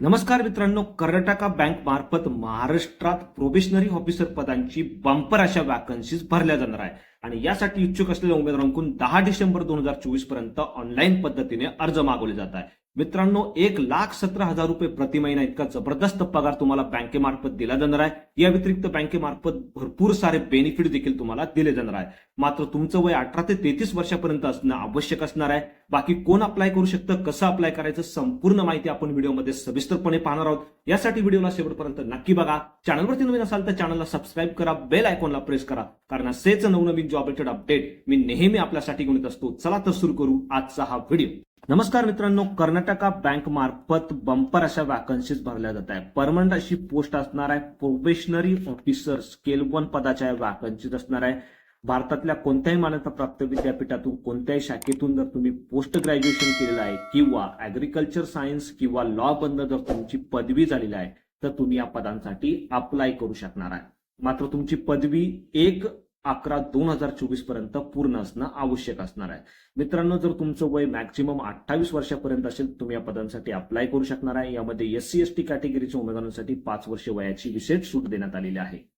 नमस्कार मित्रांनो कर्नाटका बँक मार्फत महाराष्ट्रात प्रोबेशनरी ऑफिसर पदांची बंपर अशा वॅकन्सीज भरल्या जाणार आहे आणि यासाठी इच्छुक असलेल्या उमेदवारांकडून दहा डिसेंबर दोन हजार चोवीसपर्यंत ऑनलाईन पद्धतीने अर्ज मागवले जात आहे मित्रांनो एक लाख सतरा हजार रुपये प्रति महिना इतका जबरदस्त पगार तुम्हाला बँकेमार्फत दिला जाणार आहे. या व्यतिरिक्त बँकेमार्फत भरपूर सारे बेनिफिट देखील तुम्हाला दिले जाणार आहे मात्र तुमचं वय अठरा ते तेहतीस वर्षापर्यंत असणं आवश्यक असणार आहे. बाकी कोण अप्लाय करू शकतं कसं अप्लाय करायचं संपूर्ण माहिती आपण व्हिडिओमध्ये सविस्तरपणे पाहणार आहोत. यासाठी व्हिडिओला शेवटपर्यंत नक्की बघा. चॅनलवरती नवीन असाल तर चॅनलला सबस्क्राईब करा बेल आयकॉनला प्रेस करा. कारण असेच नवनवीन जॉब रिलेटेड अपडेट मी नेहमी आपल्यासाठी घेऊन येत असतो. चला तर सुरू करू आजचा हा व्हिडिओ. नमस्कार मित्रांनो कर्नाटका बँक मार्फत बंपर अशा वॅकन्सीज भरल्या जात आहे परमनंट अशी पोस्ट असणार आहे. प्रोबेशनरी ऑफिसर स्केल वन पदाच्या वॅकन्सीज असणार आहे. भारतातल्या कोणत्याही मान्यताप्राप्त विद्यापीठातून कोणत्याही शाखेतून जर तुम्ही पोस्ट ग्रॅज्युएशन केलेलं आहे किंवा ऍग्रिकल्चर सायन्स किंवा लॉ बंद जर तुमची पदवी झालेली आहे तर तुम्ही या पदांसाठी अप्लाय करू शकणार आहे. मात्र तुमची पदवी एक अकरा दोन हजार चोवीसपर्यंत पूर्ण असणं आवश्यक असणार आहे. मित्रांनो जर तुमचं वय मॅक्झिमम अठ्ठावीस वर्षापर्यंत असेल तुम्ही या पदांसाठी अप्लाय करू शकणार आहे. यामध्ये एस सी एस टी कॅटेगरीच्या उमेदवारांसाठी पाच वर्ष वयाची विशेष सूट देण्यात आलेली आहे.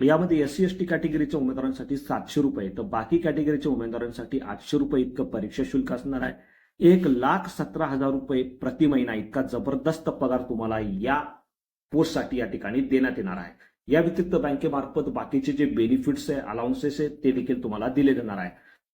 यामध्ये एस सी एस टी कॅटेगरीच्या उमेदवारांसाठी सातशे रुपये. तर बाकी कॅटेगरीच्या उमेदवारांसाठी आठशे रुपये इतकं परीक्षा शुल्क असणार आहे. एक लाख सतरा हजार रुपये प्रति महिना इतका जबरदस्त पगार तुम्हाला या पोस्टसाठी या ठिकाणी देण्यात येणार आहे. या व्यतिरिक्त बँकेमार्फत बाकीचे जे बेनिफिट्स आहे अलाउन्सेस आहेत ते देखील तुम्हाला दिले जाणार आहे.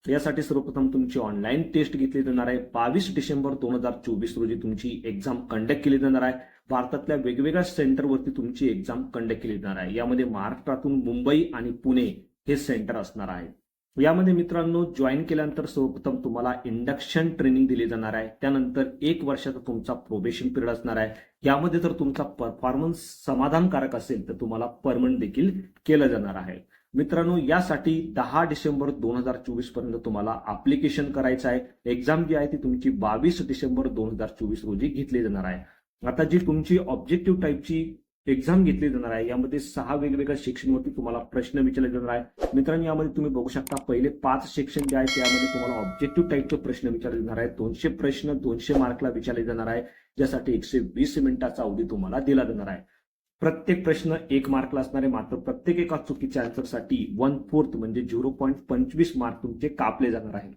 यासाठी सर्वप्रथम तुमची ऑनलाईन टेस्ट घेतली जाणार आहे. बावीस डिसेंबर दोन हजार चोवीस रोजी तुमची एक्झाम कंडक्ट केली जाणार आहे. भारतातल्या वेगवेगळ्या सेंटरवरती तुमची एक्झाम कंडक्ट केली जाणार आहे. यामध्ये महाराष्ट्रातून मुंबई आणि पुणे हे सेंटर असणार आहे. यामध्ये मित्रांनो जॉईन केल्यानंतर सर्वप्रथम तुम्हाला इंडक्शन ट्रेनिंग दिली जाणार आहे. त्यानंतर एक वर्षाचा तुमचा प्रोबेशन पिरियड असणार आहे. यामध्ये जर तुमचा परफॉर्मन्स समाधानकारक असेल तर तुम्हाला परमनंट देखील केलं जाणार आहे. मित्रांनो यासाठी दहा डिसेंबर दोन हजार चोवीसपर्यंत तुम्हाला अप्लिकेशन करायचं आहे. एक्झाम जी आहे ती तुमची बावीस डिसेंबर दोन हजार चोवीस रोजी घेतली जाणार आहे. आता जी तुमची ऑब्जेक्टिव्ह टाईपची एक्झाम घेतली जाणार आहे यामध्ये सहा वेगवेगळ्या सेक्शनवरती तुम्हाला प्रश्न विचारले जाणार आहे. मित्रांनो यामध्ये तुम्ही बघू शकता पहिले पाच सेक्शन जे आहे त्यामध्ये तुम्हाला ऑब्जेक्टिव्ह टाईपचे प्रश्न विचारले जाणार आहे दोनशे प्रश्न दोनशे मार्कला विचारले जाणार आहे. ज्यासाठी एकशे वीस मिनिटाचा अवधी तुम्हाला दिला जाणार आहे. प्रत्येक प्रश्न एक मार्कला असणारे मात्र प्रत्येक एका चुकीच्या आन्सरसाठी वन फोर्थ म्हणजे झिरो पॉईंट पंचवीस मार्क तुमचे कापले जाणार आहे.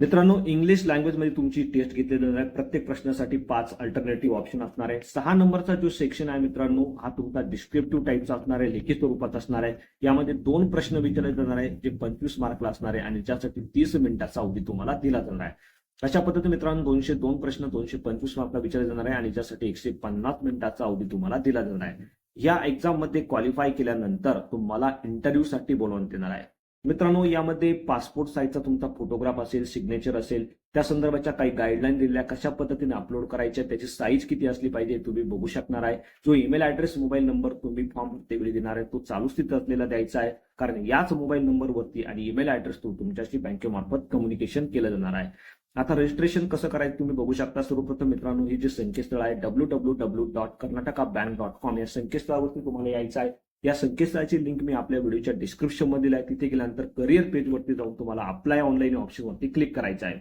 मित्रांनो इंग्लिश लँग्वेजमध्ये तुमची टेस्ट घेतली जाणार आहे. प्रत्येक प्रश्नासाठी पाच अल्टरनेटिव्ह ऑप्शन असणार आहे. सहा नंबरचा जो सेक्शन आहे मित्रांनो हा तुमचा डिस्क्रिप्टिव्ह टाईपचा असणार आहे लिखित स्वरूपात असणार आहे. यामध्ये दोन प्रश्न विचारले जाणार आहे जे पंचवीस मार्कला असणार आहे आणि ज्यासाठी तीस मिनिटाचा अवधी तुम्हाला दिला जाणार आहे. अशा पद्धतीने मित्रांनो दोनशे दोन प्रश्न दोनशे पंचवीस मार्कला विचारले जाणार आहे आणि ज्यासाठी एकशे पन्नास मिनिटाचा अवधी तुम्हाला दिला जाणार आहे. या एक्झाममध्ये क्वालिफाय केल्यानंतर तुम्हाला इंटरव्ह्यूसाठी बोलवण्यात येणार आहे. मित्रांनो यामध्ये पासपोर्ट साईजचा तुमचा फोटोग्राफ असेल सिग्नेचर असेल त्या संदर्भाच्या काही गाईडलाईन दिलेल्या कशा पद्धतीने अपलोड करायच्या त्याची साईज किती असली पाहिजे तुम्ही बघू शकणार आहे. जो ईमेल ऍड्रेस मोबाईल नंबर तुम्ही फॉर्म प्रत्येक देणार आहे तो चालू स्थिती असलेला द्यायचा आहे. कारण याच मोबाईल नंबरवरती आणि ईमेल ऍड्रेस तो तुमच्याशी बँकेमार्फत कम्युनिकेशन केलं जाणार आहे. आता रजिस्ट्रेशन कसं करायचं तुम्ही बघू शकता. सर्वप्रथम मित्रांनो हे जे संकेतस्थळ आहे W W W dot Karnataka bank dot com या संकेतस्थळावरती तुम्हाला यायचं आहे. या संकेतस्थळाची लिंक मी आपल्या व्हिडिओच्या डिस्क्रिप्शनमध्ये आहे तिथे गेल्यानंतर करिअर पेजवरती जाऊन तुम्हाला अप्लाय ऑनलाईन ऑप्शनवरती क्लिक करायचं आहे.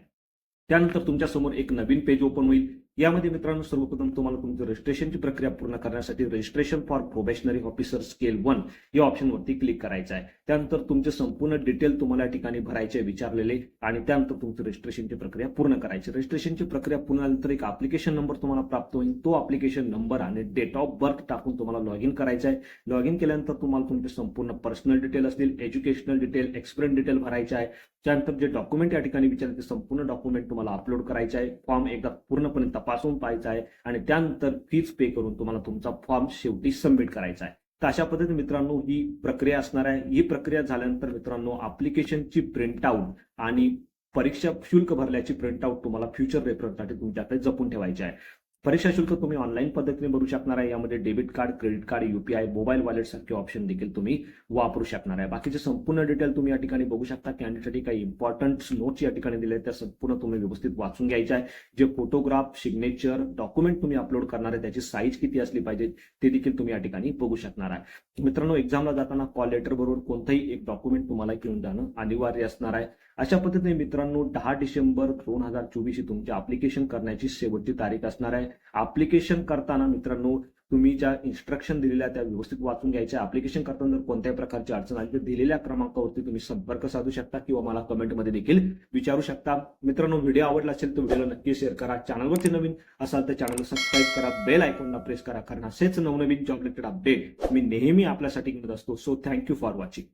त्यानंतर तुमच्यासमोर एक नवीन पेज ओपन होईल. यामध्ये मित्रांनो सर्वप्रथम तुम्हाला तुमची रजिस्ट्रेशनची प्रक्रिया पूर्ण करण्यासाठी registration for probationary officer scale one या ऑप्शनवरती क्लिक करायचं आहे. त्यानंतर तुमचे संपूर्ण डिटेल तुम्हाला या ठिकाणी भरायचे विचारलेले. आणि त्यानंतर तुमची रजिस्ट्रेशनची प्रक्रिया पूर्ण करायची रजिस्ट्रेशनची प्रक्रिया पूर्ण झाल्यानंतर एक अप्लिकेशन नंबर तुम्हाला प्राप्त होईल. तो अप्लिकेशन नंबर आणि डेट ऑफ बर्थ टाकून तुम्हाला लॉग इन करायचं आहे. लॉग इन केल्यानंतर तुम्हाला तुमचे संपूर्ण पर्सनल डिटेल असतील एज्युकेशनल डिटेल एक्सपिरियन्स डिटेल भरायचे आहे. त्यानंतर जे डॉक्युमेंट या ठिकाणी विचारले ते संपूर्ण डॉक्युमेंट तुम्हाला अपलोड करायचे आहे. फॉर्म एकदा पूर्णपणे तपासून पाहायचा आहे आणि त्यानंतर फीज पे करून तुम्हाला तुमचा फॉर्म शेवटी सबमिट करायचा आहे. तर अशा पद्धतीने मित्रांनो ही प्रक्रिया असणार आहे. ही प्रक्रिया झाल्यानंतर मित्रांनो अप्लिकेशनची प्रिंटआउट आणि परीक्षा शुल्क भरल्याची प्रिंटआउट तुम्हाला फ्युचर रेफरन्ससाठी तुमच्याकडे जपून ठेवायची आहे. परीक्षा शुल्क तुम्ही ऑनलाईन पद्धतीने भरू शकणार आहे. यामध्ये debit card credit card UPI mobile wallet सारखे ऑप्शन देखील तुम्ही वापरू शकणार आहे. बाकीचे संपूर्ण डिटेल तुम्ही या ठिकाणी बघू शकता. कॅन्डिडेटसाठी काही इम्पॉर्टंट नोट्स या ठिकाणी दिले त्या संपूर्ण तुम्ही व्यवस्थित वाचून घ्यायचे आहे. जे फोटोग्राफ सिग्नेचर डॉक्युमेंट तुम्ही अपलोड करणार आहे त्याची साईज किती असली पाहिजे ते देखील तुम्ही या ठिकाणी बघू शकणार आहे. मित्रांनो एक्झामला जाताना कॉल लेटर बरोबर कोणतंही एक डॉक्युमेंट तुम्हाला घेऊन जाणं अनिवार्य असणार आहे. अशा पद्धतीने मित्रांनो दहा डिसेंबर दोन हजार चोवीस ही तुमची अप्लिकेशन करण्याची शेवटची तारीख असणार आहे. अप्लिकेशन करताना मित्रांनो तुम्ही ज्या इन्स्ट्रक्शन दिलेल्या त्या व्यवस्थित वाचून घ्यायच्या. अप्लिकेशन करताना जर कोणत्याही प्रकारची अडचण आली तर दिलेल्या क्रमांकावरती तुम्ही संपर्क साधू शकता किंवा मला कमेंटमध्ये देखील विचारू शकता. मित्रांनो व्हिडिओ आवडला असेल तर व्हिडिओला नक्की शेअर करा. चॅनलवरती नवीन असाल तर चॅनलला सबस्क्राईब करा. बेल आयकॉनला प्रेस करा. कारण असेच नवनवीन जॉब रिलेटेड अपडेट मी नेहमी आपल्यासाठी घेत असतो. So thank you for watching